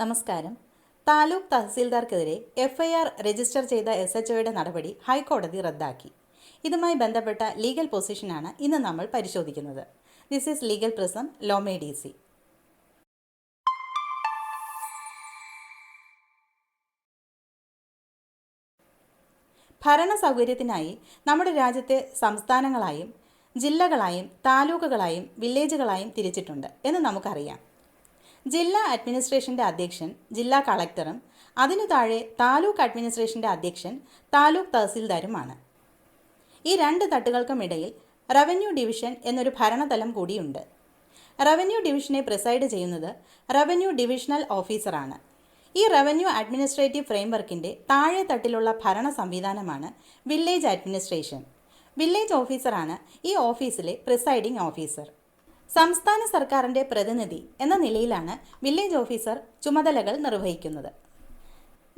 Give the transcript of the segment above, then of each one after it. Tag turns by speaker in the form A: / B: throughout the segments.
A: നമസ്കാരം. താലൂക്ക് തഹസീൽദാർക്കെതിരെ FIR register ചെയ്ത എസ് എച്ച് ഒയുടെ നടപടി ഹൈക്കോടതി റദ്ദാക്കി. ഇതുമായി ബന്ധപ്പെട്ട ലീഗൽ പൊസിഷനാണ് ഇന്ന് നമ്മൾ പരിശോധിക്കുന്നത്. ദിസ് ഈസ് ലീഗൽ പ്രിസം ലോമേ ഡി സി ഭരണ സൗകര്യത്തിനായി നമ്മുടെ രാജ്യത്തെ സംസ്ഥാനങ്ങളായും ജില്ലകളായും താലൂക്കുകളായും വില്ലേജുകളായും തിരിച്ചിട്ടുണ്ട് എന്ന് നമുക്കറിയാം. ജില്ലാ അഡ്മിനിസ്ട്രേഷന്റെ അധ്യക്ഷൻ ജില്ലാ കളക്ടറും അതിനു താഴെ താലൂക്ക് അഡ്മിനിസ്ട്രേഷന്റെ അധ്യക്ഷൻ താലൂക്ക് തഹസീൽദാരുമാണ്. ഈ രണ്ട് തട്ടുകൾക്കും ഇടയിൽ റവന്യൂ ഡിവിഷൻ എന്നൊരു ഭരണതലം കൂടിയുണ്ട്. റവന്യൂ ഡിവിഷനെ പ്രിസൈഡ് ചെയ്യുന്നത് റവന്യൂ ഡിവിഷണൽ ഓഫീസറാണ്. ഈ റവന്യൂ അഡ്മിനിസ്ട്രേറ്റീവ് ഫ്രെയിംവർക്കിന്റെ താഴെ തട്ടിലുള്ള ഭരണ സംവിധാനമാണ് വില്ലേജ് അഡ്മിനിസ്ട്രേഷൻ. വില്ലേജ് ഓഫീസറാണ് ഈ ഓഫീസിലെ പ്രിസൈഡിംഗ് ഓഫീസർ. സംസ്ഥാന സർക്കാരിന്റെ പ്രതിനിധി എന്ന നിലയിലാണ് വില്ലേജ് ഓഫീസർ ചുമതലകൾ നിർവഹിക്കുന്നത്.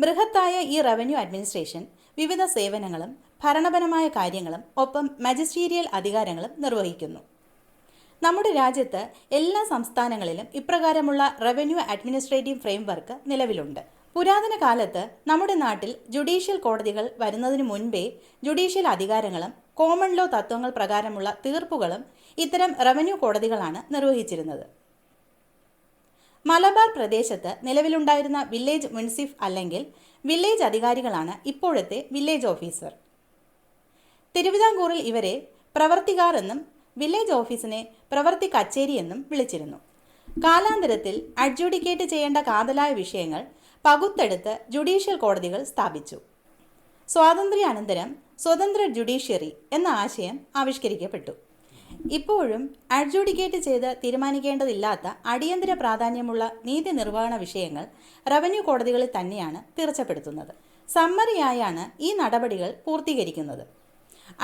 A: ബൃഹത്തായ ഈ റവന്യൂ അഡ്മിനിസ്ട്രേഷൻ വിവിധ സേവനങ്ങളും ഭരണപരമായ കാര്യങ്ങളും ഒപ്പം മജിസ്റ്റീരിയൽ അധികാരങ്ങളും നിർവഹിക്കുന്നു. നമ്മുടെ രാജ്യത്ത് എല്ലാ സംസ്ഥാനങ്ങളിലും ഇപ്രകാരമുള്ള റവന്യൂ അഡ്മിനിസ്ട്രേറ്റീവ് ഫ്രെയിംവർക്ക് നിലവിലുണ്ട്. പുരാതന കാലത്ത് നമ്മുടെ നാട്ടിൽ ജുഡീഷ്യൽ കോടതികൾ വരുന്നതിനു മുൻപേ ജുഡീഷ്യൽ അധികാരങ്ങളും കോമൺ ലോ തത്വങ്ങൾ പ്രകാരമുള്ള തീർപ്പുകളും ഇത്തരം റവന്യൂ കോടതികളാണ് നിർവഹിച്ചിരുന്നത്. മലബാർ പ്രദേശത്ത് നിലവിലുണ്ടായിരുന്ന വില്ലേജ് മുൻസിഫ് അല്ലെങ്കിൽ വില്ലേജ് അധികാരികളാണ് ഇപ്പോഴത്തെ വില്ലേജ് ഓഫീസർ തിരുവിതാംകൂറിൽ ഇവരെ പ്രവർത്തികാർ എന്നും വില്ലേജ് ഓഫീസിനെ പ്രവർത്തി കച്ചേരി എന്നും വിളിച്ചിരുന്നു. കാലാന്തരത്തിൽ അഡ്ജുഡിക്കേറ്റ് ചെയ്യേണ്ട കാതലായ വിഷയങ്ങൾ പകുത്തെടുത്ത് ജുഡീഷ്യൽ കോടതികൾ സ്ഥാപിച്ചു. സ്വാതന്ത്ര്യാനന്തരം സ്വതന്ത്ര ജുഡീഷ്യറി എന്ന ആശയം ആവിഷ്കരിക്കപ്പെട്ടു. ഇപ്പോഴും അഡ്ജുഡിക്കേറ്റ് ചെയ്ത് തീരുമാനിക്കേണ്ടതില്ലാത്ത അടിയന്തര പ്രാധാന്യമുള്ള നീതി നിർവഹണ വിഷയങ്ങൾ റവന്യൂ കോടതികളിൽ തന്നെയാണ് തീർച്ചപ്പെടുത്തുന്നത് സമ്മറിയായാണ് ഈ നടപടികൾ പൂർത്തീകരിക്കുന്നത്.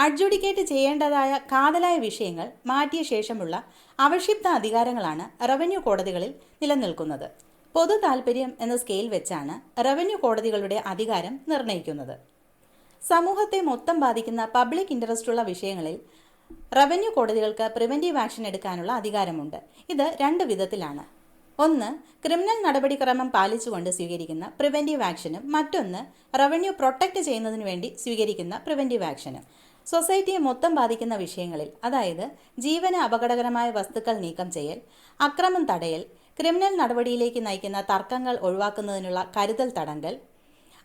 A: അഡ്ജുഡിക്കേറ്റ് ചെയ്യേണ്ടതായ കാതലായ വിഷയങ്ങൾ മാറ്റിയ ശേഷമുള്ള അവക്ഷിപ്ത അധികാരങ്ങളാണ് റവന്യൂ കോടതികളിൽ നിലനിൽക്കുന്നത്. പൊതു താൽപ്പര്യം എന്ന സ്കെയിൽ വെച്ചാണ് റവന്യൂ കോടതികളുടെ അധികാരം നിർണയിക്കുന്നത് സമൂഹത്തെ മൊത്തം ബാധിക്കുന്ന പബ്ലിക് ഇൻട്രസ്റ്റ് ഉള്ള വിഷയങ്ങളിൽ റവന്യൂ കോടതികൾക്ക് പ്രിവെന്റീവ് ആക്ഷൻ എടുക്കാനുള്ള അധികാരമുണ്ട്. ഇത് രണ്ട് വിധത്തിലാണ്. ഒന്ന് ക്രിമിനൽ നടപടിക്രമം പാലിച്ചുകൊണ്ട് സ്വീകരിക്കുന്ന പ്രിവെന്റീവ് ആക്ഷനും മറ്റൊന്ന് റവന്യൂ പ്രൊട്ടക്റ്റ് ചെയ്യുന്നതിന് വേണ്ടി സ്വീകരിക്കുന്ന പ്രിവെന്റീവ് ആക്ഷനും. സൊസൈറ്റിയെ മൊത്തം ബാധിക്കുന്ന വിഷയങ്ങളിൽ അതായത് ജീവന് അപകടകരമായ വസ്തുക്കൾ നീക്കം ചെയ്യൽ അക്രമം തടയൽ ക്രിമിനൽ നടപടിയിലേക്ക് നയിക്കുന്ന തർക്കങ്ങൾ ഒഴിവാക്കുന്നതിനുള്ള കരുതൽ തടങ്കൽ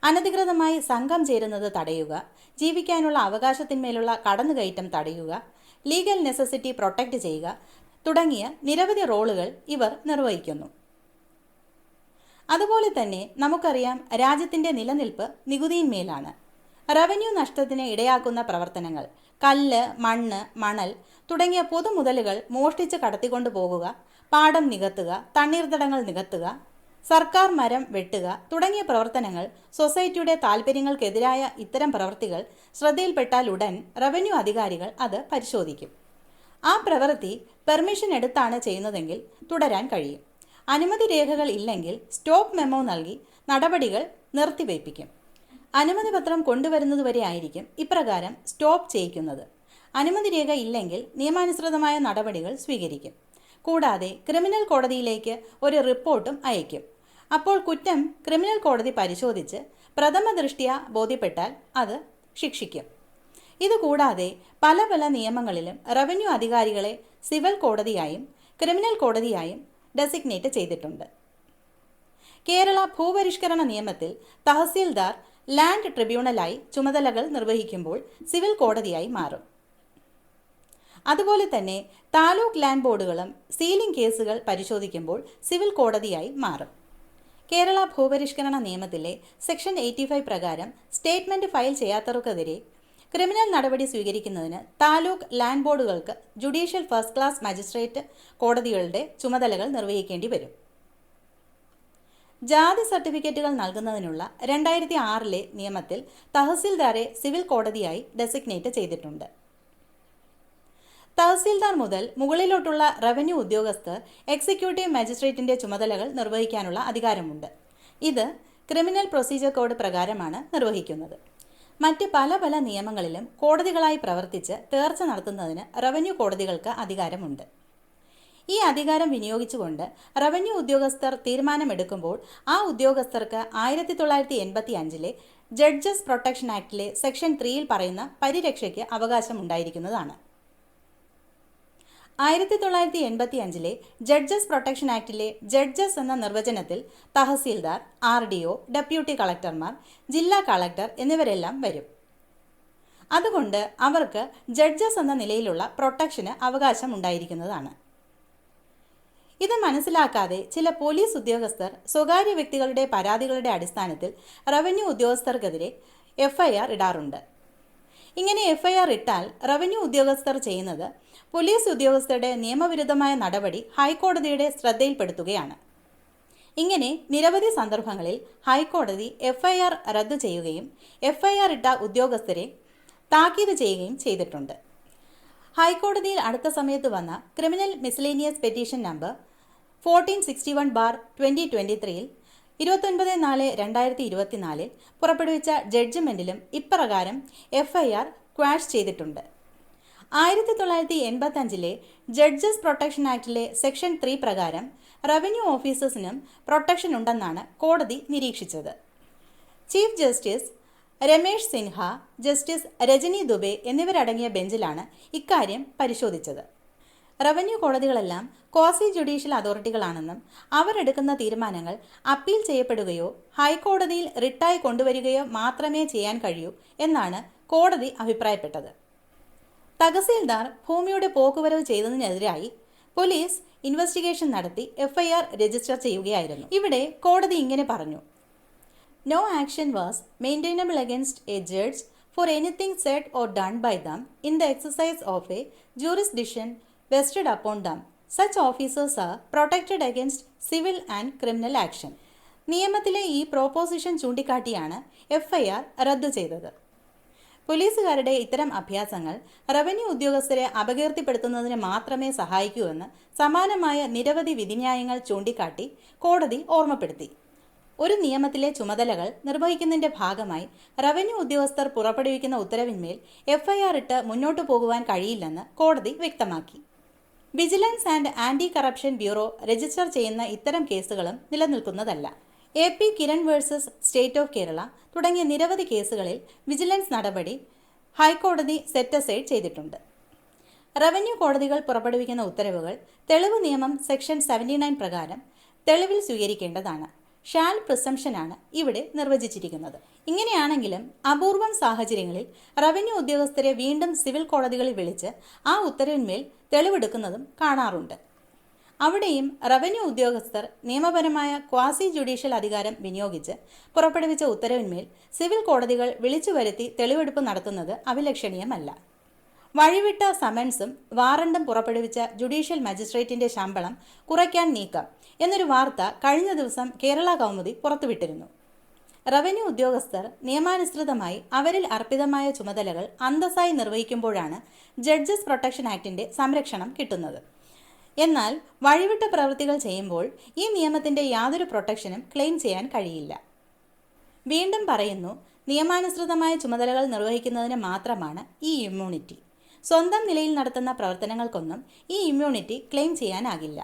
A: അനധികൃതമായി സംഘം ചേരുന്നത് തടയുക ജീവിക്കാനുള്ള അവകാശത്തിന്മേലുള്ള കടന്നുകയറ്റം തടയുക ലീഗൽ നെസസിറ്റി പ്രൊട്ടക്റ്റ് ചെയ്യുക തുടങ്ങിയ നിരവധി റോളുകൾ ഇവർ നിർവഹിക്കുന്നു. അതുപോലെ തന്നെ നമുക്കറിയാം രാജ്യത്തിന്റെ നിലനിൽപ്പ് നികുതിയിന്മേലാണ് റവന്യൂ നഷ്ടത്തിന് ഇടയാക്കുന്ന പ്രവർത്തനങ്ങൾ കല്ല് മണ്ണ് മണൽ തുടങ്ങിയ പൊതുമുതലുകൾ മോഷ്ടിച്ച് കടത്തിക്കൊണ്ടു പോകുക പാടം നികത്തുക തണ്ണീർത്തടങ്ങൾ നികത്തുക സർക്കാർ മരം വെട്ടുക തുടങ്ങിയ പ്രവർത്തനങ്ങൾ സൊസൈറ്റിയുടെ താൽപ്പര്യങ്ങൾക്കെതിരായ ഇത്തരം പ്രവൃത്തികൾ ശ്രദ്ധയിൽപ്പെട്ടാൽ ഉടൻ റവന്യൂ അധികാരികൾ അത് പരിശോധിക്കും. ആ പ്രവൃത്തി പെർമിഷൻ എടുത്താണ് ചെയ്യുന്നതെങ്കിൽ തുടരാൻ കഴിയും. അനുമതി രേഖകൾ ഇല്ലെങ്കിൽ സ്റ്റോപ്പ് മെമ്മോ നൽകി നടപടികൾ നിർത്തിവയ്പ്പിക്കും. അനുമതി പത്രം കൊണ്ടുവരുന്നതുവരെ ആയിരിക്കും ഇപ്രകാരം സ്റ്റോപ്പ് ചെയ്യിക്കുന്നത്. അനുമതി രേഖ ഇല്ലെങ്കിൽ നിയമാനുസൃതമായ നടപടികൾ സ്വീകരിക്കും. കൂടാതെ ക്രിമിനൽ കോടതിയിലേക്ക് ഒരു റിപ്പോർട്ടും അയക്കും അപ്പോൾ കുറ്റം ക്രിമിനൽ കോടതി പരിശോധിച്ച് പ്രഥമ ദൃഷ്ടിയ ബോധ്യപ്പെട്ടാൽ അത് ശിക്ഷിക്കും. ഇതുകൂടാതെ പല പല നിയമങ്ങളിലും റവന്യൂ അധികാരികളെ സിവിൽ കോടതിയായും ക്രിമിനൽ കോടതിയായും ഡെസിഗ്നേറ്റ് ചെയ്തിട്ടുണ്ട്. കേരള ഭൂപരിഷ്കരണ നിയമത്തിൽ തഹസീൽദാർ ലാൻഡ് ട്രിബ്യൂണലായി ചുമതലകൾ നിർവഹിക്കുമ്പോൾ സിവിൽ കോടതിയായി മാറും. അതുപോലെ തന്നെ താലൂക്ക് ലാൻഡ് ബോർഡുകളും സീലിംഗ് കേസുകൾ പരിശോധിക്കുമ്പോൾ സിവിൽ കോടതിയായി മാറും. കേരള ഭൂപരിഷ്കരണ നിയമത്തിലെ സെക്ഷൻ എയ്റ്റി ഫൈവ് പ്രകാരം സ്റ്റേറ്റ്മെന്റ് ഫയൽ ചെയ്യാത്തവർക്കെതിരെ ക്രിമിനൽ നടപടി സ്വീകരിക്കുന്നതിന് താലൂക്ക് ലാൻഡ് ബോർഡുകൾക്ക് ജുഡീഷ്യൽ ഫസ്റ്റ് ക്ലാസ് മജിസ്ട്രേറ്റ് കോടതികളുടെ ചുമതലകൾ നിർവഹിക്കേണ്ടി വരും. ജാതി സർട്ടിഫിക്കറ്റുകൾ നൽകുന്നതിനുള്ള രണ്ടായിരത്തി ആറിലെ നിയമത്തിൽ തഹസിൽദാരെ സിവിൽ കോടതിയായി ഡെസിഗ്നേറ്റ് ചെയ്തിട്ടുണ്ട്. തഹസീൽദാർ മുതൽ മുകളിലോട്ടുള്ള റവന്യൂ ഉദ്യോഗസ്ഥർ എക്സിക്യൂട്ടീവ് മജിസ്ട്രേറ്റിന്റെ ചുമതലകൾ നിർവഹിക്കാനുള്ള അധികാരമുണ്ട്. ഇത് ക്രിമിനൽ പ്രൊസീജിയർ കോഡ് പ്രകാരമാണ് നിർവഹിക്കുന്നത്. മറ്റ് പല പല നിയമങ്ങളിലും കോടതികളായി പ്രവർത്തിച്ച് തേർച്ച നടത്തുന്നതിന് റവന്യൂ കോടതികൾക്ക് അധികാരമുണ്ട്. ഈ അധികാരം വിനിയോഗിച്ചുകൊണ്ട് റവന്യൂ ഉദ്യോഗസ്ഥർ തീരുമാനമെടുക്കുമ്പോൾ ആ ഉദ്യോഗസ്ഥർക്ക് ആയിരത്തി തൊള്ളായിരത്തി എൺപത്തി അഞ്ചിലെ ജഡ്ജസ് പ്രൊട്ടക്ഷൻ ആക്ടിലെ സെക്ഷൻ ത്രീയിൽ പറയുന്ന പരിരക്ഷയ്ക്ക് അവകാശം ഉണ്ടായിരിക്കുന്നതാണ് ആയിരത്തി തൊള്ളായിരത്തി എൺപത്തി അഞ്ചിലെ ജഡ്ജസ് പ്രൊട്ടക്ഷൻ ആക്ടിലെ ജഡ്ജസ് എന്ന നിർവചനത്തിൽ tahsildar R D O deputy കളക്ടർമാർ ജില്ലാ കളക്ടർ എന്നിവരെല്ലാം വരും. അതുകൊണ്ട് അവർക്ക് ജഡ്ജസ് എന്ന നിലയിലുള്ള പ്രൊട്ടക്ഷന് അവകാശം ഉണ്ടായിരിക്കുന്നതാണ്. ഇത് മനസ്സിലാക്കാതെ ചില പോലീസ് ഉദ്യോഗസ്ഥർ സ്വകാര്യ വ്യക്തികളുടെ പരാതികളുടെ അടിസ്ഥാനത്തിൽ റവന്യൂ ഉദ്യോഗസ്ഥർക്കെതിരെ എഫ്ഐആർ ഇടാറുണ്ട്. ഇങ്ങനെ എഫ്ഐആർ ഇട്ടാൽ റവന്യൂ ഉദ്യോഗസ്ഥർ ചെയ്യുന്നത് പോലീസ് ഉദ്യോഗസ്ഥരുടെ നിയമവിരുദ്ധമായ നടപടി ഹൈക്കോടതിയുടെ ശ്രദ്ധയിൽപ്പെടുത്തുകയാണ്. ഇങ്ങനെ നിരവധി സന്ദർഭങ്ങളിൽ ഹൈക്കോടതി എഫ്ഐആർ റദ്ദു ചെയ്യുകയും എഫ്ഐആർ ഇട്ട ഉദ്യോഗസ്ഥരെ താക്കീത് ചെയ്യുകയും ചെയ്തിട്ടുണ്ട്. ഹൈക്കോടതിയിൽ അടുത്ത സമയത്ത് വന്ന criminal miscellaneous petition number fourteen sixty one bar twenty twenty ത്രീയിൽ ഇരുപത്തൊൻപത് നാല് രണ്ടായിരത്തി ഇരുപത്തിനാലിൽ പുറപ്പെടുവിച്ച ജഡ്ജ്മെന്റിലും ഇപ്രകാരം എഫ് ഐ ആർ ക്വാഷ് ചെയ്തിട്ടുണ്ട്. ആയിരത്തി തൊള്ളായിരത്തി എൺപത്തഞ്ചിലെ ജഡ്ജസ് പ്രൊട്ടക്ഷൻ ആക്ടിലെ സെക്ഷൻ ത്രീ പ്രകാരം റവന്യൂ ഓഫീസേഴ്സിനും പ്രൊട്ടക്ഷൻ ഉണ്ടെന്നാണ് കോടതി നിരീക്ഷിച്ചത്. Chief justice Ramesh Sinha justice Rajani Dubey എന്നിവരടങ്ങിയ ബെഞ്ചിലാണ് ഇക്കാര്യം പരിശോധിച്ചത്. റവന്യൂ കോടതികളെല്ലാം ക്വാസി ജുഡീഷ്യൽ അതോറിറ്റികളാണെന്നും അവരെടുക്കുന്ന തീരുമാനങ്ങൾ അപ്പീൽ ചെയ്യപ്പെടുകയോ ഹൈക്കോടതിയിൽ റിട്ടായി കൊണ്ടുവരികയോ മാത്രമേ ചെയ്യാൻ കഴിയൂ എന്നാണ് കോടതി അഭിപ്രായപ്പെട്ടത്. തഹസീൽദാർ ഭൂമിയുടെ പോക്കുവരവ് ചെയ്തതിനെതിരായി പോലീസ് ഇൻവെസ്റ്റിഗേഷൻ നടത്തി എഫ്ഐആർ രജിസ്റ്റർ ചെയ്യുകയായിരുന്നു. ഇവിടെ കോടതി ഇങ്ങനെ പറഞ്ഞു. No action was maintainable against a judge for anything said or done by them in the exercise of a jurisdiction vested upon them such officers are protected against civil and criminal action നിയമത്തിലെ ഈ പ്രോപ്പോസിഷൻ ചൂണ്ടിക്കാട്ടിയാണ് FIR റദ്ദു ചെയ്തത്. പോലീസുകാരുടെ ഇത്തരം അഭ്യാസങ്ങൾ revenue ഉദ്യോഗസ്ഥരെ അപകീർത്തിപ്പെടുത്തുന്നതിന് മാത്രമേ സഹായിക്കൂ എന്ന് സമാനമായ നിരവധി വിധിന്യായങ്ങൾ ചൂണ്ടിക്കാട്ടി കോടതി ഓർമ്മപ്പെടുത്തി. ഒരു നിയമത്തിലെ ചുമതലകൾ നിർവഹിക്കുന്നതിന്റെ ഭാഗമായി റവന്യൂ ഉദ്യോഗസ്ഥർ പുറപ്പെടുവിക്കുന്ന ഉത്തരവിന്മേൽ എഫ്ഐആർ ഇട്ട് മുന്നോട്ടു പോകുവാൻ കഴിയില്ലെന്ന് കോടതി വ്യക്തമാക്കി. Vigilance and anti corruption bureau register ചെയ്യുന്ന ഇത്തരം കേസുകളും നിലനിൽക്കുന്നതല്ല. A P Kiran versus state of Kerala തുടങ്ങിയ നിരവധി കേസുകളിൽ വിജിലൻസ് നടപടി ഹൈക്കോടതി സെറ്റ് അസൈഡ് ചെയ്തിട്ടുണ്ട്. റവന്യൂ കോടതികൾ പുറപ്പെടുവിക്കുന്ന ഉത്തരവുകൾ തെളിവ് നിയമം സെക്ഷൻ സെവന്റി നയൻ പ്രകാരം തെളിവിൽ സ്വീകരിക്കേണ്ടതാണ്. ഷാൽ പ്രിസംഷനാണ് ഇവിടെ നിർവചിച്ചിരിക്കുന്നത്. ഇങ്ങനെയാണെങ്കിലും അപൂർവം സാഹചര്യങ്ങളിൽ റവന്യൂ ഉദ്യോഗസ്ഥരെ വീണ്ടും സിവിൽ കോടതികളിൽ വിളിച്ച് ആ ഉത്തരവിന്മേൽ തെളിവെടുക്കുന്നതും കാണാറുണ്ട്. അവിടെയും റവന്യൂ ഉദ്യോഗസ്ഥർ നിയമപരമായ ക്വാസി ജുഡീഷ്യൽ അധികാരം വിനിയോഗിച്ച് പുറപ്പെടുവിച്ച ഉത്തരവിന്മേൽ സിവിൽ കോടതികൾ വിളിച്ചു വരുത്തി തെളിവെടുപ്പ് നടത്തുന്നത് അഭിലക്ഷണീയമല്ല വഴിവിട്ട സമൻസും വാറണ്ടും പുറപ്പെടുവിച്ച ജുഡീഷ്യൽ മജിസ്ട്രേറ്റിന്റെ ശമ്പളം കുറയ്ക്കാൻ നീക്കം എന്നൊരു വാർത്ത കഴിഞ്ഞ ദിവസം കേരള കൗമുദി പുറത്തുവിട്ടിരുന്നു. റവന്യൂ ഉദ്യോഗസ്ഥർ നിയമാനുസൃതമായി അവരിൽ അർപ്പിതമായ ചുമതലകൾ അന്തസ്സായി നിർവഹിക്കുമ്പോഴാണ് ജഡ്ജസ് പ്രൊട്ടക്ഷൻ ആക്ടിന്റെ സംരക്ഷണം കിട്ടുന്നത്. എന്നാൽ വഴിവിട്ട പ്രവൃത്തികൾ ചെയ്യുമ്പോൾ ഈ നിയമത്തിന്റെ യാതൊരു പ്രൊട്ടക്ഷനും ക്ലെയിം ചെയ്യാൻ കഴിയില്ല. വീണ്ടും പറയുന്നു നിയമാനുസൃതമായ ചുമതലകൾ നിർവഹിക്കുന്നതിന് മാത്രമാണ് ഈ ഇമ്മ്യൂണിറ്റി സ്വന്തം നിലയിൽ നടത്തുന്ന പ്രവർത്തനങ്ങൾക്കൊന്നും ഈ ഇമ്മ്യൂണിറ്റി ക്ലെയിം ചെയ്യാനാകില്ല.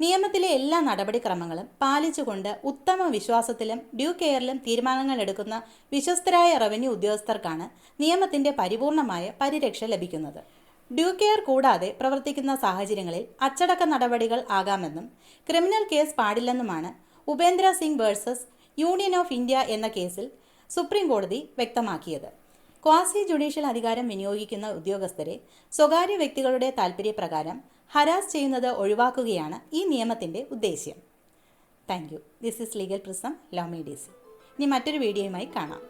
A: നിയമത്തിലെ എല്ലാ നടപടിക്രമങ്ങളും പാലിച്ചുകൊണ്ട് ഉത്തമ വിശ്വാസത്തിലും ഡ്യൂ കെയറിലും തീരുമാനങ്ങൾ എടുക്കുന്ന വിശ്വസ്തരായ റവന്യൂ ഉദ്യോഗസ്ഥർക്കാണ് നിയമത്തിന്റെ പരിപൂർണമായ പരിരക്ഷ ലഭിക്കുന്നത്. ഡ്യൂ കെയർ കൂടാതെ പ്രവർത്തിക്കുന്ന സാഹചര്യങ്ങളിൽ അച്ചടക്ക നടപടികൾ ആകാമെന്നും criminal case പാടില്ലെന്നുമാണ് Upendra Singh versus union of India എന്ന കേസിൽ സുപ്രീം കോടതി വ്യക്തമാക്കിയത്. ക്വാസി ജുഡീഷ്യൽ അധികാരം വിനിയോഗിക്കുന്ന ഉദ്യോഗസ്ഥരെ സ്വകാര്യ വ്യക്തികളുടെ താൽപ്പര്യപ്രകാരം ഹരാസ് ചെയ്യുന്നത് ഒഴിവാക്കുകയാണ് ഈ നിയമത്തിന്റെ ഉദ്ദേശ്യം. Thank you this is legal prism law medias ഇനി മറ്റൊരു വീഡിയോയുമായി കാണാം.